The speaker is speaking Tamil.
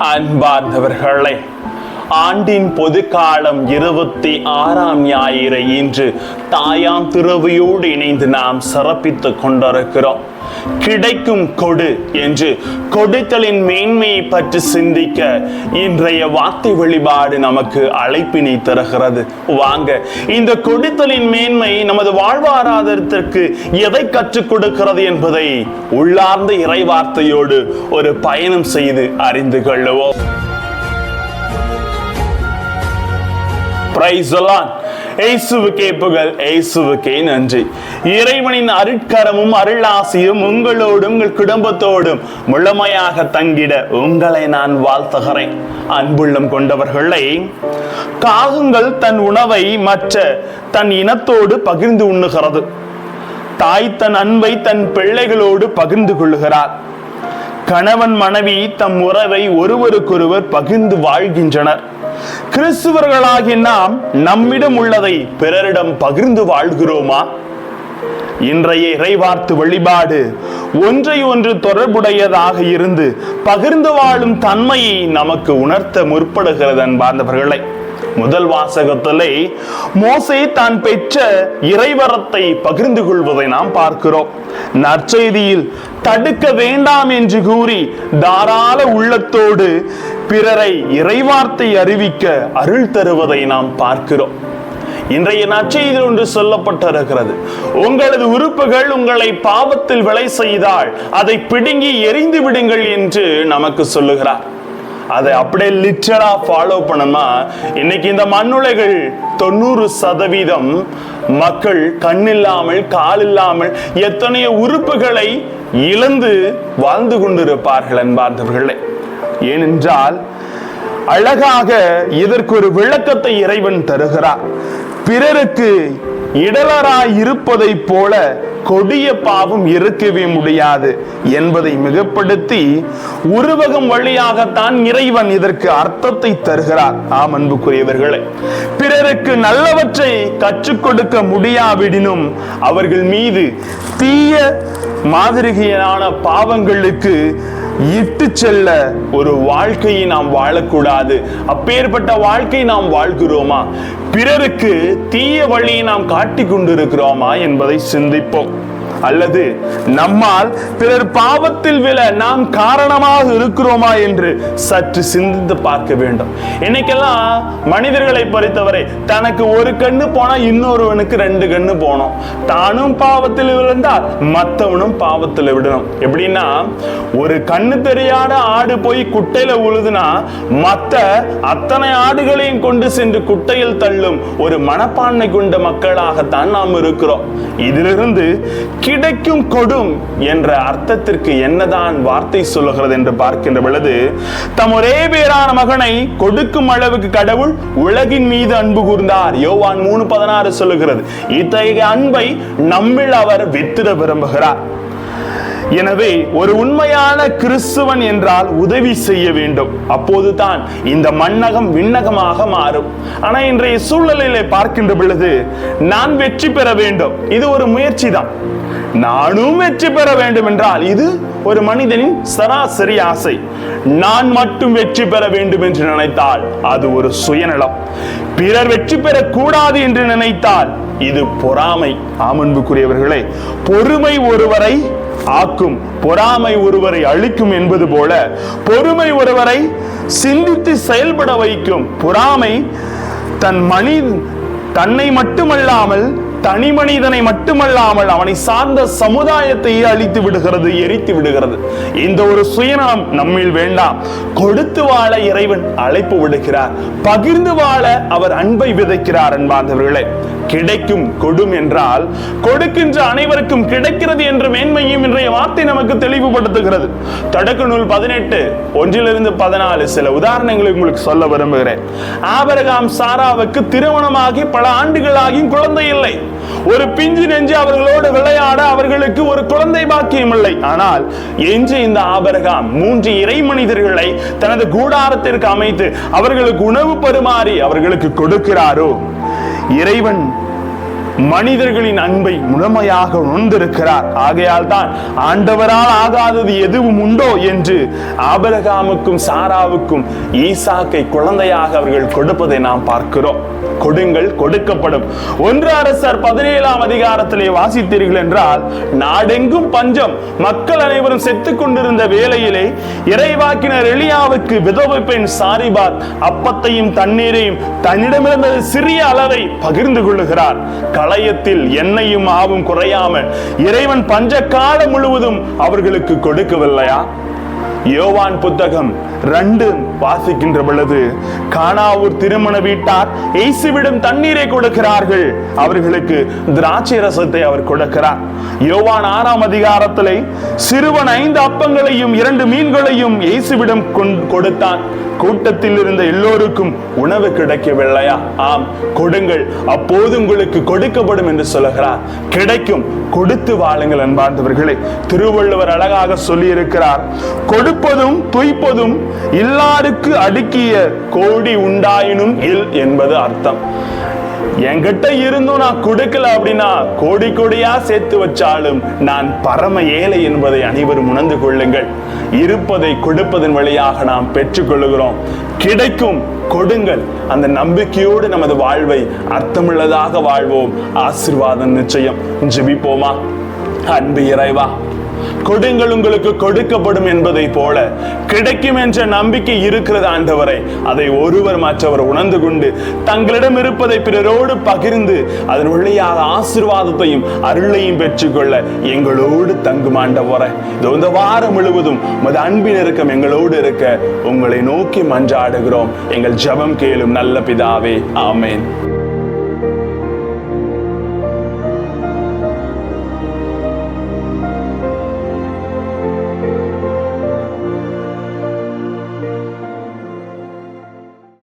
அன்பார்ந்தவர்களே. ஆண்டின் பொது காலம் இருபத்தி ஆறாம் ஞாயிறு இன்று தாயாம் திருவையோடு இணைந்து நாம் சிறப்பித்துக் கொண்டிருக்கிறோம். கிடைக்கும் கொடு என்று கொடுத்தலின் மேன்மையை பற்றி சிந்திக்க இன்றைய வார்த்தை வழிபாடு நமக்கு அழைப்பினை தருகிறது. வாங்க இந்த கொடுத்தலின் மேன்மை நமது வாழ்வாதாரத்திற்கு எதை கற்றுக் கொடுக்கிறது என்பதை உள்ளார்ந்த இறை வார்த்தையோடு ஒரு பயணம் செய்து அறிந்து கொள்ளுவோம். பிரைஸ் புகழ் இயேசுவுக்கே நன்றி. இறைவனின் அருட்கரமும் அருளாசியும் உங்களோடும் உங்கள் குடும்பத்தோடும் முழுமையாக தங்கிட உங்களை நான் வாழ்த்துகிறேன். அன்புள்ளம் கொண்டவர்களை காகங்கள் தன் உணவை மற்ற தன் இனத்தோடு பகிர்ந்து உண்ணுகிறது. தாய் தன் அன்பை தன் பிள்ளைகளோடு பகிர்ந்து கொள்ளுகிறார். கணவன் மனைவி தம் உறவை ஒருவருக்கொருவர் பகிர்ந்து வாழ்கின்றனர். கிறிஸ்துவர்களாகி நாம் நம்மிடம் உள்ளதை பிறரிடம் பகிர்ந்து வாழ்கிறோமா? இன்றைய இறைவார்த்து வழிபாடு ஒன்றை ஒன்று தொடர்புடையதாக இருந்து பகிர்ந்து வாழும் தன்மையை நமக்கு உணர்த்த முற்படுகிறது அன்பார்ந்தவர்களை முதல் வாசகத்திலே மோசை தான் பெற்ற இறைவரத்தை பகிர்ந்து கொள்வதை நாம் பார்க்கிறோம். நற்செய்தியில் தடுக்க வேண்டாம் என்று கூறி தாராள உள்ளத்தோடு பிறரை இறைவார்த்தை அறிவிக்க அருள் தருவதை நாம் பார்க்கிறோம். இன்றைய நற்செய்தி ஒன்று சொல்லப்பட்டிருக்கிறது. உங்களது உறுப்புகள் உங்களை பாவத்தில் விளை செய்தால் அதை பிடுங்கி எரிந்து விடுங்கள் என்று நமக்கு சொல்லுகிறார். அதை அப்படியே லிட்டரா ஃபாலோ பண்ணணுமா இன்னைக்கு இந்த மண்ணுலைகள் தொண்ணூறு சதவீதம் மக்கள் கண் இல்லாமல் கால் இல்லாமல் எத்தனையோ உறுப்புகளை இழந்து வாழ்ந்து கொண்டிருப்பார்கள் என்பார்ந்தவர்களே ஏனென்றால் அழகாக இதற்கு ஒரு விளக்கத்தை இறைவன் தருகிறார். பிறருக்கு இடலராய் இருப்பதை போல கொடிய பாவம் இருக்கவே முடியாது என்பதை மிகப்படுத்தி உருவகம் வழியாகத்தான் இறைவன் இதற்கு அர்த்தத்தை தருகிறார். ஆம் அன்புக்குரியவர்களே பிறருக்கு நல்லவற்றை கற்றுக் கொடுக்க முடியாவிடினும் அவர்கள் மீது தீய மாதிரியான பாவங்களுக்கு இட்டு செல்ல ஒரு வாழ்க்கையை நாம் வாழக்கூடாது. அப்பேற்பட்ட வாழ்க்கை நாம் வாழ்கிறோமா? பிறருக்கு தீய வழியை நாம் காட்டி கொண்டிருக்கிறோமா என்பதை சிந்திப்போம். அல்லது நம்மால் பிறர் பாவத்தில் விழ நாம் காரணமாக இருக்கிறோமா என்று சற்று சிந்தித்து பார்க்க வேண்டும். இன்னைக்கெல்லாம் மனிதர்களை பொறுத்தவரை தனக்கு ஒரு கண்ணு போனா இன்னொருவனுக்கு ரெண்டு கண்ணு போனோம். தானும் பாவத்தில் விழுந்தால் மற்றவனும் பாவத்தில் விடணும். எப்படின்னா ஒரு கண்ணு தெரியாத ஆடு போய் குட்டையில உழுதுனா மத்த அத்தனை ஆடுகளையும் கொண்டு சென்று குட்டையில் தள்ளும் ஒரு மனப்பான்மை கொண்ட மக்களாகத்தான் நாம் இருக்கிறோம். இதிலிருந்து கிடைக்கும் கொடும் என்ற அர்த்தத்திற்கு என்னதான் வார்த்தை சொல்லுகிறது என்று பார்க்கின்ற பொழுது தம் ஒரே பேரான மகனை கொடுக்கும் அளவுக்கு கடவுள் உலகின் மீது அன்பு கூர்ந்தார். யோவான் மூணு பதினாறு சொல்லுகிறது இத்தகைய அன்பை நம்மில் அவர் வித்திட விரும்புகிறார். எனவே ஒரு உண்மையான கிறிஸ்துவன் என்றால் உதவி செய்ய வேண்டும். அப்போதுதான் இந்த மண்ணகம் விண்ணகமாக மாறும். ஆனா இன்றைய சூழ்நிலையில பார்க்கின்ற பொழுது நான் வெற்றி பெற வேண்டும். இது ஒரு முயற்சி தான் நானும் வெற்றி பெற வேண்டும் என்றால் இது ஒரு மனிதனின் சராசரி ஆசை. நான் மட்டும் வெற்றி பெற வேண்டும் என்று நினைத்தால் அது ஒரு சுயநலம். பிறர் வெற்றி பெறக்கூடாது என்று நினைத்தால் இது பொறாமை. ஆமன்புக்குரியவர்களே பொறுமை ஒருவரை ஆக்கும் பொறாமை ஒருவரை அழிக்கும் என்பது போல பொறுமை ஒருவரை சிந்தித்து செயல்பட வைக்கும் பொறாமை தன் மனி தன்னை மட்டுமல்லாமல் தனி மனிதனை மட்டுமல்லாமல் அவனை சார்ந்த சமுதாயத்தையே அழித்து விடுகிறது எரித்து விடுகிறது. இந்த ஒரு சுயநலம் நம்மில் வேண்டாம். கொடுத்து வாழ இறைவன் அழைப்பு விடுகிறார். பகிர்ந்து வாழ அவர் அன்பை விதைக்கிறார் என்பார்ந்தவர்களே கிடைக்கும் கொடும் என்றால் கொடுக்கின்ற அனைவருக்கும் கிடைக்கிறது என்ற மேன்மையும் இன்றைய வார்த்தை நமக்கு தெளிவுபடுத்துகிறது. தொடக்க நூல் பதினெட்டு ஒன்றிலிருந்து பதினாலு சில உதாரணங்களை உங்களுக்கு சொல்ல விரும்புகிறேன். ஆபரகாம் சாராவுக்கு திருமணமாகி பல ஆண்டுகளாகியும் குழந்தை இல்லை. ஒரு பிஞ்சு நெஞ்சு அவர்களோடு விளையாட அவர்களுக்கு ஒரு குழந்தை பாக்கியம் இல்லை. ஆனால் என்று இந்த ஆபரகாம் மூன்று இறை மனிதர்களை தனது கூடாரத்திற்கு அமைத்து அவர்களுக்கு உணவு பரிமாறி அவர்களுக்கு கொடுக்கிறாரோ? இறைவன் மனிதர்களின் அன்பை முழுமையாக உணர்ந்திருக்கிறார். ஆகையால் தான் ஆண்டவரால் ஆகாதது எதுவும் உண்டோ என்று ஆபரகாமுக்கும் சாராவுக்கும் ஈசாக்கை குழந்தையாக அவர்கள் கொடுப்பதை நாம் பார்க்கிறோம். கொடுங்கள் கொடுக்கப்படும். ஒன்று அரசர் பதினேழாம் அதிகாரத்திலே வாசித்தீர்கள் என்றால் நாடெங்கும் பஞ்சம் மக்கள் அனைவரும் செத்துக் கொண்டிருந்த வேளையிலே இறைவாக்கினர் எளியாவுக்கு விதவை பெண் சாரிபாத் அப்பத்தையும் தண்ணீரையும் தன்னிடமிருந்த சிறிய அளவை பகிர்ந்து கொள்ளுகிறார். களையத்தில் எண்ணெயும் ஆவும் குறையாமல் இறைவன் பஞ்ச காலம் முழுவதும் அவர்களுக்கு கொடுக்கவில்லையா? யோவான் புத்தகம் ரெண்டு வாசிக்கின்ற பொழுது காணாவூர் திருமண வீட்டார் இயேசுவிடம் தண்ணீரை கொடுக்கிறார்கள். அவர்களுக்கு திராட்சை ரசத்தை அவர் கொடுக்கிறார். யோவான் ஆறாம் அதிகாரத்திலே சிறுவன் ஐந்து அப்பங்களையும் இரண்டு மீன்களையும் இயேசுவிடம் கொடுத்தான். கூட்டத்தில் இருந்த எல்லோருக்கும் உணவு கிடைக்கவில்லையா? ஆம் கொடுங்கள். அப்போது உங்களுக்கு கொடுக்கப்படும் என்று சொல்லுகிறார். கிடைக்கும். கொடுத்து வாழுங்கள் அன்பார்ந்தவர்களே. திருவள்ளுவர் அழகாக சொல்லி இருக்கிறார் கொடுப்பதும் துய்ப்பதும் இல்லாருக்கு அடுக்கிய கோடி உண்டாயினும் இல் என்பது அர்த்தம். என்கிட்ட இருந்தும் நான் கொடுக்கல அப்படின்னா கோடி கோடியா சேர்த்து வச்சாலும் நான் பரம ஏழை என்பதை அனைவரும் உணர்ந்து கொள்ளுங்கள். இருப்பதை கொடுப்பதன் வழியாக நாம் பெற்றுக்கொள்கிறோம் கிடைக்கும் கொடுங்கள். அந்த நம்பிக்கையோடு நமது வாழ்வை அர்த்தமுள்ளதாக வாழ்வோம். ஆசிர்வாதம் நிச்சயம். ஜெபிப்போமா? அன்பு இறைவா. கொடுங்கள் உங்களுக்கு கொடுக்கப்படும் என்பதை போல கிடைக்கும் என்ற நம்பிக்கை இருக்கிறது ஆண்டவரை. அதை ஒருவர் மற்றவர் உணர்ந்து கொண்டு தங்களிடம் இருப்பதை பிறரோடு பகிர்ந்து அதன் வழியாக ஆசீர்வாதத்தையும் அருளையும் பெற்றுக்கொள்ள எங்களோடு தங்கும் ஆண்டவரை. இதோ இந்த வாரம் முழுவதும் உமது அன்பின் இறக்கம் எங்களோடு இருக்க உங்களை நோக்கி மன்றாடுகிறோம். எங்கள் ஜெபம் கேளும் நல்ல பிதாவே. ஆமேன்.